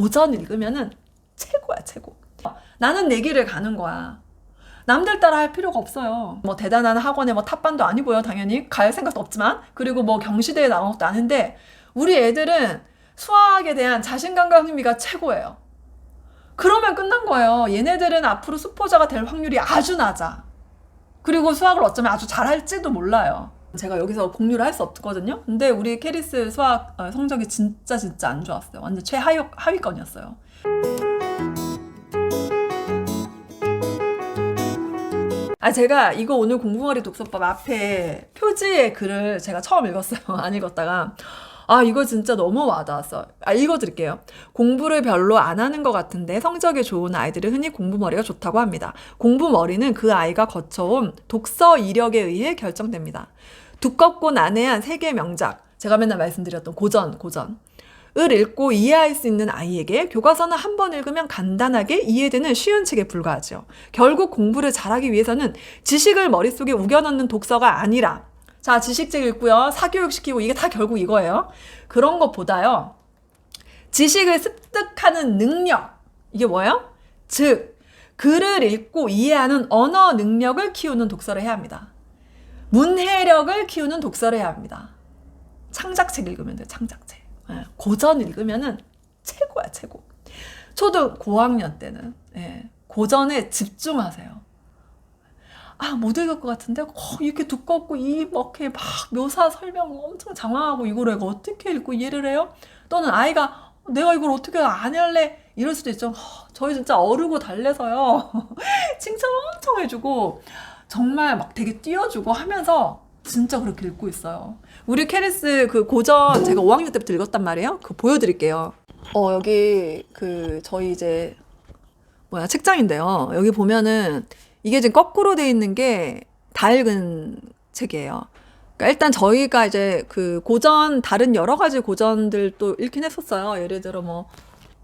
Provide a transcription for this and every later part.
고전 읽으면은 최고야 최고. 나는 내 길을 가는 거야. 남들 따라 할 필요가 없어요. 뭐 대단한 학원에 뭐 탑반도 아니고요, 당연히 갈 생각도 없지만 그리고 뭐 경시대에 나온 것도 아닌데 우리 애들은 수학에 대한 자신감과 흥미가 최고예요. 그러면 끝난 거예요. 얘네들은 앞으로 수포자가 될 확률이 아주 낮아. 그리고 수학을 어쩌면 아주 잘할지도 몰라요. 제가 여기서 공유를 할 수 없거든요. 근데 우리 캐리스 수학 어, 성적이 진짜 진짜 안 좋았어요. 완전 최하위 하위권이었어요. 아 제가 이거 오늘 공부머리 독서법 앞에 표지의 글을 제가 처음 읽었어요. 안 읽었다가 아 이거 진짜 너무 와닿았어. 아 읽어드릴게요. 공부를 별로 안 하는 것 같은데 성적이 좋은 아이들은 흔히 공부머리가 좋다고 합니다. 공부머리는 그 아이가 거쳐온 독서 이력에 의해 결정됩니다. 두껍고 난해한 세계 명작 제가 맨날 말씀드렸던 고전 고전 을 읽고 이해할 수 있는 아이에게 교과서는 한 번 읽으면 간단하게 이해되는 쉬운 책에 불과하죠. 결국 공부를 잘하기 위해서는 지식을 머릿속에 우겨넣는 독서가 아니라 자, 지식책 읽고요. 사교육시키고 이게 다 결국 이거예요. 그런 것보다요. 지식을 습득하는 능력. 이게 뭐예요? 즉, 글을 읽고 이해하는 언어 능력을 키우는 독서를 해야 합니다. 문해력을 키우는 독서를 해야 합니다. 창작책 읽으면 돼요, 창작책. 예, 고전 읽으면은 최고야, 최고. 초등 고학년 때는, 예, 고전에 집중하세요. 아, 못 읽을 것 같은데, 어, 이렇게 두껍고, 이, 막 묘사 설명 엄청 장황하고, 이걸 내가 어떻게 읽고 이해를 해요? 또는 아이가, 내가 이걸 어떻게 안 할래? 이럴 수도 있죠. 허, 저희 진짜 어르고 달래서요. 칭찬 엄청 해주고, 정말 막 되게 띄워주고 하면서, 진짜 그렇게 읽고 있어요. 우리 캐리스 그 고전 제가 5학년 때부터 읽었단 말이에요. 그 보여드릴게요. 어, 여기 그 저희 이제 뭐야 책장인데요. 여기 보면은 이게 지금 거꾸로 돼 있는 게 다 읽은 책이에요. 그러니까 일단 저희가 이제 그 고전 다른 여러 가지 고전들도 읽긴 했었어요. 예를 들어 뭐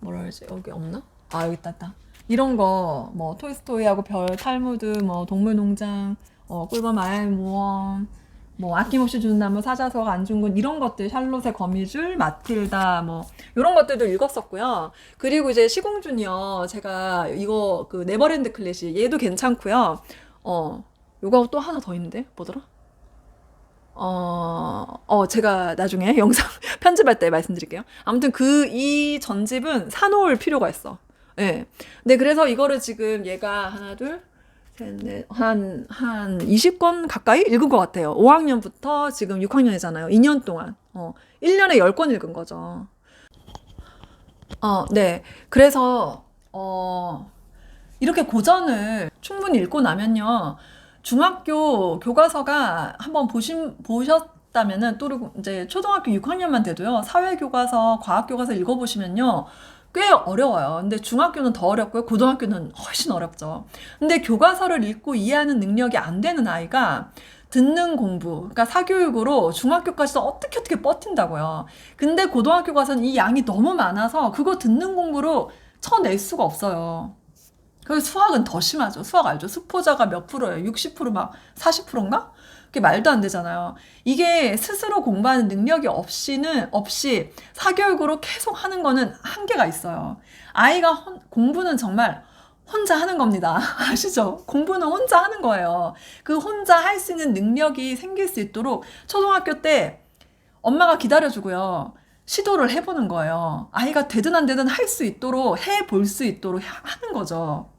뭐라 그러지 여기 없나? 아 여기 있다 있다. 이런 거 뭐 토이스토이하고 별 탈무드 뭐 동물농장 어 꿀밤 알모험 뭐 아낌없이 주는 나무 사자성 안중근 이런 것들 샬롯의 거미줄 마틸다 뭐 이런 것들도 읽었었고요. 그리고 이제 시공준이요. 제가 이거 그 네버랜드 클래식 얘도 괜찮고요. 어 요거 또 하나 더 있는데 뭐더라? 어, 어, 제가 나중에 영상 편집할 때 말씀드릴게요. 아무튼 그, 이 전집은 사놓을 필요가 있어. 예. 네, 그래서 이거를 지금 얘가 하나, 둘, 셋, 넷, 한, 한 20권 가까이 읽은 것 같아요. 5학년부터 지금 6학년이잖아요. 2년 동안. 어, 1년에 10권 읽은 거죠. 어, 네. 그래서, 어, 이렇게 고전을 충분히 읽고 나면요. 중학교 교과서가 한번 보신, 보셨다면은 또 이제 초등학교 6학년만 돼도요. 사회교과서, 과학교과서 읽어보시면요. 꽤 어려워요. 근데 중학교는 더 어렵고요. 고등학교는 훨씬 어렵죠. 근데 교과서를 읽고 이해하는 능력이 안 되는 아이가 듣는 공부, 그러니까 사교육으로 중학교까지도 어떻게 어떻게 버틴다고요. 근데 고등학교 가서는 이 양이 너무 많아서 그거 듣는 공부로 쳐낼 수가 없어요. 그래서 수학은 더 심하죠. 수학 알죠? 수포자가 몇 프로예요? 60%막 40%인가? 그게 말도 안 되잖아요. 이게 스스로 공부하는 능력이 없이는 없이 사교육으로 계속 하는 거는 한계가 있어요. 아이가 혼, 공부는 정말 혼자 하는 겁니다. 아시죠? 공부는 혼자 하는 거예요. 그 혼자 할 수 있는 능력이 생길 수 있도록 초등학교 때 엄마가 기다려주고요. 시도를 해보는 거예요. 아이가 되든 안 되든 할 수 있도록 해볼 수 있도록 하는 거죠.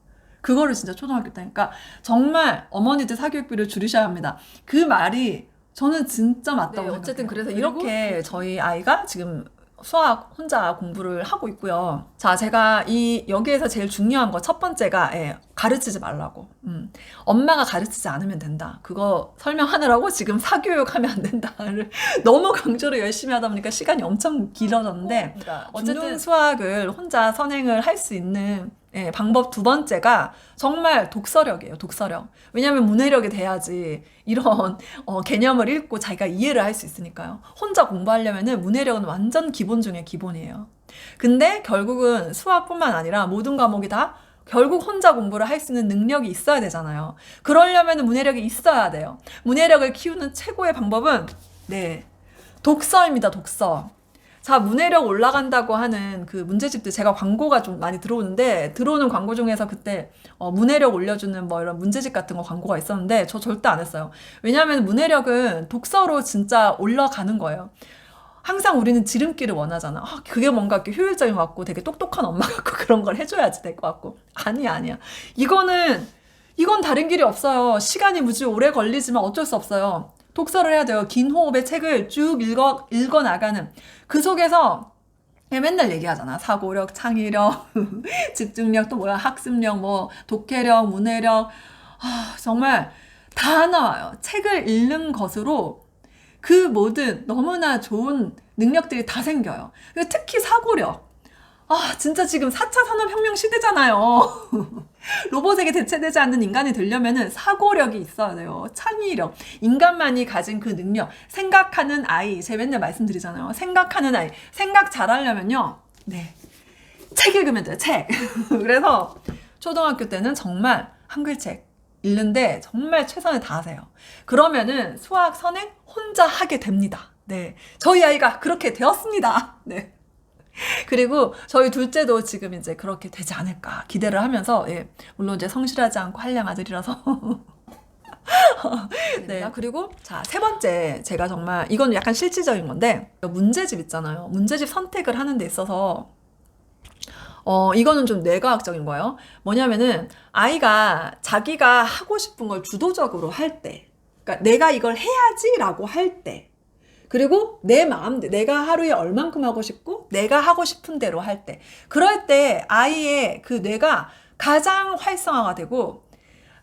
그거를 진짜 초등학교 때. 그러니까 정말 어머니들 사교육비를 줄이셔야 합니다. 그 말이 저는 진짜 맞다고 네, 어쨌든 그래서 이렇게 저희 아이가 지금 수학 혼자 공부를 하고 있고요. 자, 제가 이 여기에서 제일 중요한 거 첫 번째가 예, 가르치지 말라고. 음. 엄마가 가르치지 않으면 된다. 그거 설명하느라고 지금 사교육하면 안 된다를 너무 강조를 열심히 하다 보니까 시간이 엄청 길어졌는데 어, 어쨌든 수학을 혼자 선행을 할 수 있는 예, 방법 두 번째가 정말 독서력이에요, 독서력. 왜냐하면 문해력이 돼야지 이런 어, 개념을 읽고 자기가 이해를 할 수 있으니까요. 혼자 공부하려면은 문해력은 완전 기본 중에 기본이에요. 근데 결국은 수학뿐만 아니라 모든 과목이 다 결국 혼자 공부를 할 수 있는 능력이 있어야 되잖아요. 그러려면 문해력이 있어야 돼요. 문해력을 키우는 최고의 방법은 네 독서입니다. 독서. 자, 문해력 올라간다고 하는 그 문제집들 제가 광고가 좀 많이 들어오는데 들어오는 광고 중에서 그때 어, 문해력 올려주는 뭐 이런 문제집 같은 거 광고가 있었는데 저 절대 안 했어요. 왜냐하면 문해력은 독서로 진짜 올라가는 거예요. 항상 우리는 지름길을 원하잖아. 아, 그게 뭔가 이렇게 효율적인 것 같고 되게 똑똑한 엄마 같고 그런 걸 해줘야지 될 것 같고. 아니야, 아니야. 이거는, 이건 다른 길이 없어요. 시간이 무지 오래 걸리지만 어쩔 수 없어요. 독서를 해야 돼요. 긴 호흡의 책을 쭉 읽어, 읽어 나가는. 그 속에서 맨날 얘기하잖아. 사고력, 창의력, 집중력, 또 뭐야, 학습력, 뭐, 독해력, 문해력. 아, 정말 다 나와요. 책을 읽는 것으로 그 모든 너무나 좋은 능력들이 다 생겨요. 특히 사고력. 아, 진짜 지금 4차 산업혁명 시대잖아요. 로봇에게 대체되지 않는 인간이 되려면은 사고력이 있어야 돼요. 창의력. 인간만이 가진 그 능력. 생각하는 아이. 제가 맨날 말씀드리잖아요. 생각하는 아이. 생각 잘하려면요. 네. 책 읽으면 돼요. 책. 그래서 초등학교 때는 정말 한글책 읽는데 정말 최선을 다하세요. 그러면은 수학 선행 혼자 하게 됩니다. 네. 저희 아이가 그렇게 되었습니다. 네. 그리고 저희 둘째도 지금 이제 그렇게 되지 않을까 기대를 하면서 예, 물론 이제 성실하지 않고 한량 아들이라서. 네 그리고 자 세 번째 제가 정말 이건 약간 실질적인 건데 문제집 있잖아요. 문제집 선택을 하는 데 있어서 어 이거는 좀 뇌과학적인 거예요. 뭐냐면은 아이가 자기가 하고 싶은 걸 주도적으로 할 때 그러니까 내가 이걸 해야지라고 할 때 그리고 내 마음대로 내가 하루에 얼만큼 하고 싶고 내가 하고 싶은 대로 할 때 그럴 때 아이의 그 뇌가 가장 활성화가 되고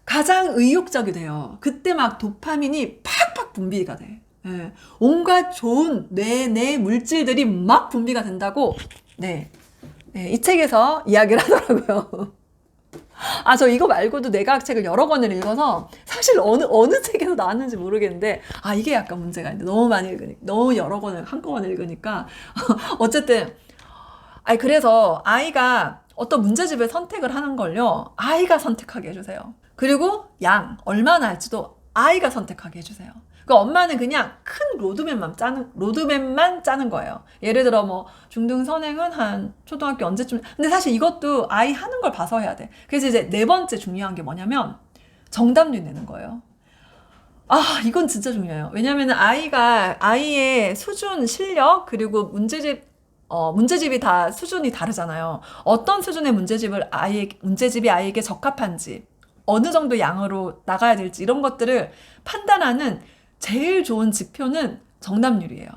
가장 의욕적이 돼요. 그때 막 도파민이 팍팍 분비가 돼. 예. 온갖 좋은 뇌내 물질들이 막 분비가 된다고 네. 네, 이 책에서 이야기를 하더라고요. 아, 저 이거 말고도 뇌과학 책을 여러 권을 읽어서 사실 어느, 어느 책에서 나왔는지 모르겠는데, 아, 이게 약간 문제가 있는데, 너무 많이 읽으니까, 너무 여러 권을 한꺼번에 읽으니까. 어쨌든, 아니, 그래서 아이가 어떤 문제집을 선택을 하는 걸요, 아이가 선택하게 해주세요. 그리고 양, 얼마나 할지도 아이가 선택하게 해주세요. 그 엄마는 그냥 큰 로드맵만 짜는 로드맵만 짜는 거예요. 예를 들어 뭐 중등 선행은 한 초등학교 언제쯤 근데 사실 이것도 아이 하는 걸 봐서 해야 돼. 그래서 이제 네 번째 중요한 게 뭐냐면 정답률 내는 거예요. 아, 이건 진짜 중요해요. 왜냐면 아이가 아이의 수준, 실력 그리고 문제집 어, 문제집이 다 수준이 다르잖아요. 어떤 수준의 문제집을 아이 문제집이 아이에게 적합한지 어느 정도 양으로 나가야 될지 이런 것들을 판단하는 제일 좋은 지표는 정답률이에요.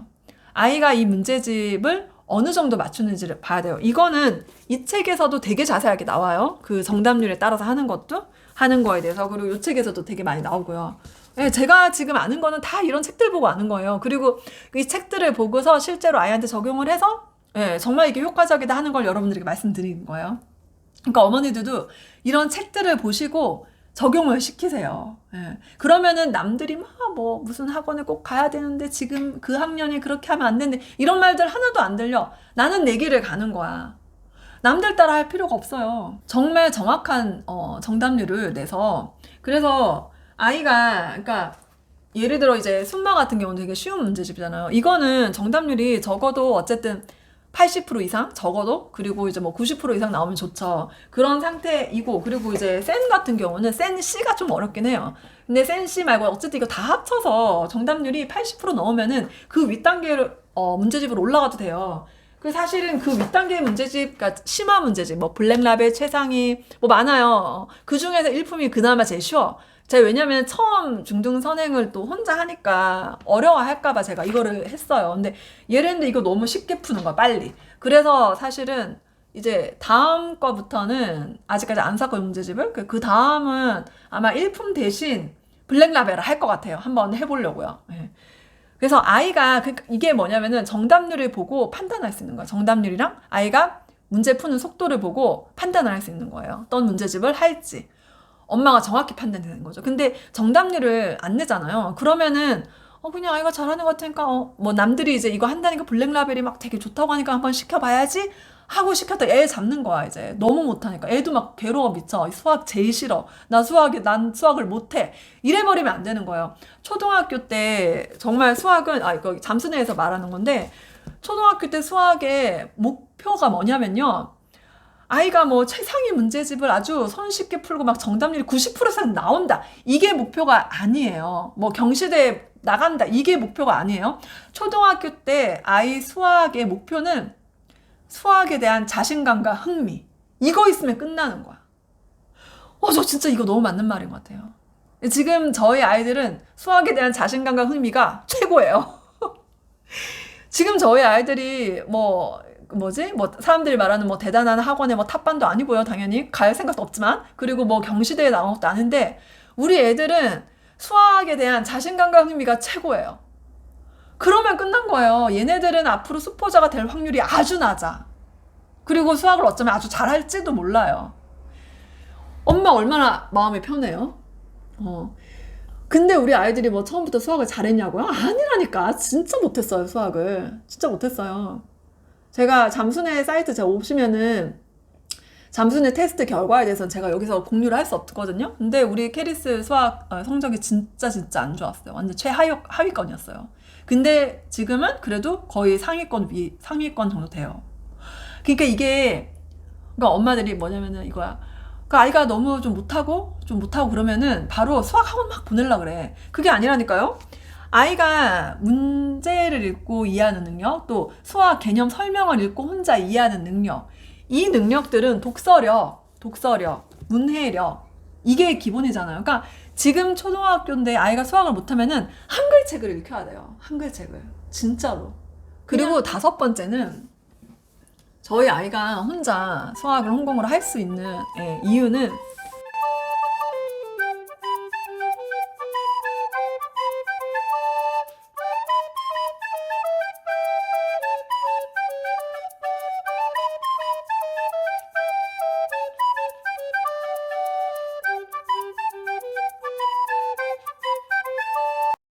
아이가 이 문제집을 어느 정도 맞추는지를 봐야 돼요. 이거는 이 책에서도 되게 자세하게 나와요. 그 정답률에 따라서 하는 것도 하는 거에 대해서 그리고 이 책에서도 되게 많이 나오고요. 네, 제가 지금 아는 거는 다 이런 책들 보고 아는 거예요. 그리고 이 책들을 보고서 실제로 아이한테 적용을 해서 네, 정말 이게 효과적이다 하는 걸 여러분들에게 말씀드리는 거예요. 그러니까 어머니들도 이런 책들을 보시고 적용을 시키세요. 예. 그러면은 남들이 막 뭐 무슨 학원에 꼭 가야 되는데 지금 그 학년이 그렇게 하면 안 되는데 이런 말들 하나도 안 들려. 나는 내 길을 가는 거야. 남들 따라 할 필요가 없어요. 정말 정확한 어, 정답률을 내서 그래서 아이가 그러니까 예를 들어 이제 순마 같은 경우는 되게 쉬운 문제집이잖아요. 이거는 정답률이 적어도 어쨌든 80% 이상 적어도 그리고 이제 뭐 90% 이상 나오면 좋죠. 그런 상태이고 그리고 이제 센 같은 경우는 센 C가 좀 어렵긴 해요. 근데 센 C 말고 어쨌든 이거 다 합쳐서 정답률이 80% 넘으면은 그 윗단계를 어, 문제집으로 올라가도 돼요. 그 사실은 그 윗단계 문제집, 그러니까 심화 문제집, 뭐 블랙라벨, 최상위, 뭐 많아요. 그 중에서 일품이 그나마 제일 쉬워. 제가 왜냐면 처음 중등 선행을 또 혼자 하니까 어려워할까봐 제가 이거를 했어요. 근데 얘네는 이거 너무 쉽게 푸는 거야, 빨리. 그래서 사실은 이제 다음 거부터는 아직까지 안 샀고 문제집을 그, 그 다음은 아마 일품 대신 블랙라벨을 할 것 같아요. 한번 해보려고요. 네. 그래서 아이가 그, 이게 뭐냐면은 정답률을 보고 판단할 수 있는 거예요. 정답률이랑 아이가 문제 푸는 속도를 보고 판단을 할 수 있는 거예요. 어떤 문제집을 할지. 엄마가 정확히 판단되는 거죠. 근데 정답률을 안 내잖아요. 그러면은 어 그냥 아이가 잘하는 것 같으니까 어 뭐 남들이 이제 이거 한다니까 블랙라벨이 막 되게 좋다고 하니까 한번 시켜봐야지 하고 시켰다. 애 잡는 거야 이제. 너무 못하니까. 애도 막 괴로워 미쳐. 수학 제일 싫어. 나 수학이 난 수학을 못해. 이래버리면 안 되는 거예요. 초등학교 때 정말 수학은 아 이거 잠수내에서 말하는 건데 초등학교 때 수학의 목표가 뭐냐면요. 아이가 뭐 최상위 문제집을 아주 손쉽게 풀고 막 정답률이 90% 이상 나온다. 이게 목표가 아니에요. 뭐 경시대에 나간다. 이게 목표가 아니에요. 초등학교 때 아이 수학의 목표는 수학에 대한 자신감과 흥미. 이거 있으면 끝나는 거야. 어, 저 진짜 이거 너무 맞는 말인 것 같아요. 지금 저희 아이들은 수학에 대한 자신감과 흥미가 최고예요. 지금 저희 아이들이 뭐 뭐지? 뭐 사람들이 말하는 뭐 대단한 학원에 뭐 탑반도 아니고요. 당연히 갈 생각도 없지만 그리고 뭐 경시대에 나온 것도 아닌데 우리 애들은 수학에 대한 자신감과 흥미가 최고예요. 그러면 끝난 거예요. 얘네들은 앞으로 수포자가 될 확률이 아주 낮아. 그리고 수학을 어쩌면 아주 잘할지도 몰라요. 엄마 얼마나 마음이 편해요? 어. 근데 우리 아이들이 뭐 처음부터 수학을 잘했냐고요? 아니라니까. 진짜 못했어요, 수학을. 진짜 못했어요. 제가 잠수네 사이트 제가 오시면은 잠수네 테스트 결과에 대해서는 제가 여기서 공유를 할 수 없거든요. 근데 우리 캐리스 수학 어, 성적이 진짜 진짜 안 좋았어요. 완전 최하위 하위권이었어요. 근데 지금은 그래도 거의 상위권 위 상위권 정도 돼요. 그러니까 이게 그러니까 엄마들이 뭐냐면은 이거야. 그 아이가 너무 좀 못하고 좀 못하고 그러면은 바로 수학 학원 막 보내려 그래. 그게 아니라니까요. 아이가 문제를 읽고 이해하는 능력, 또 수학 개념 설명을 읽고 혼자 이해하는 능력. 이 능력들은 독서력, 독서력, 문해력 이게 기본이잖아요. 그러니까 지금 초등학교인데 아이가 수학을 못하면은 한글책을 읽혀야 돼요. 한글책을 진짜로. 그리고 다섯 번째는 저희 아이가 혼자 수학을 혼공을 할 수 있는 예, 이유는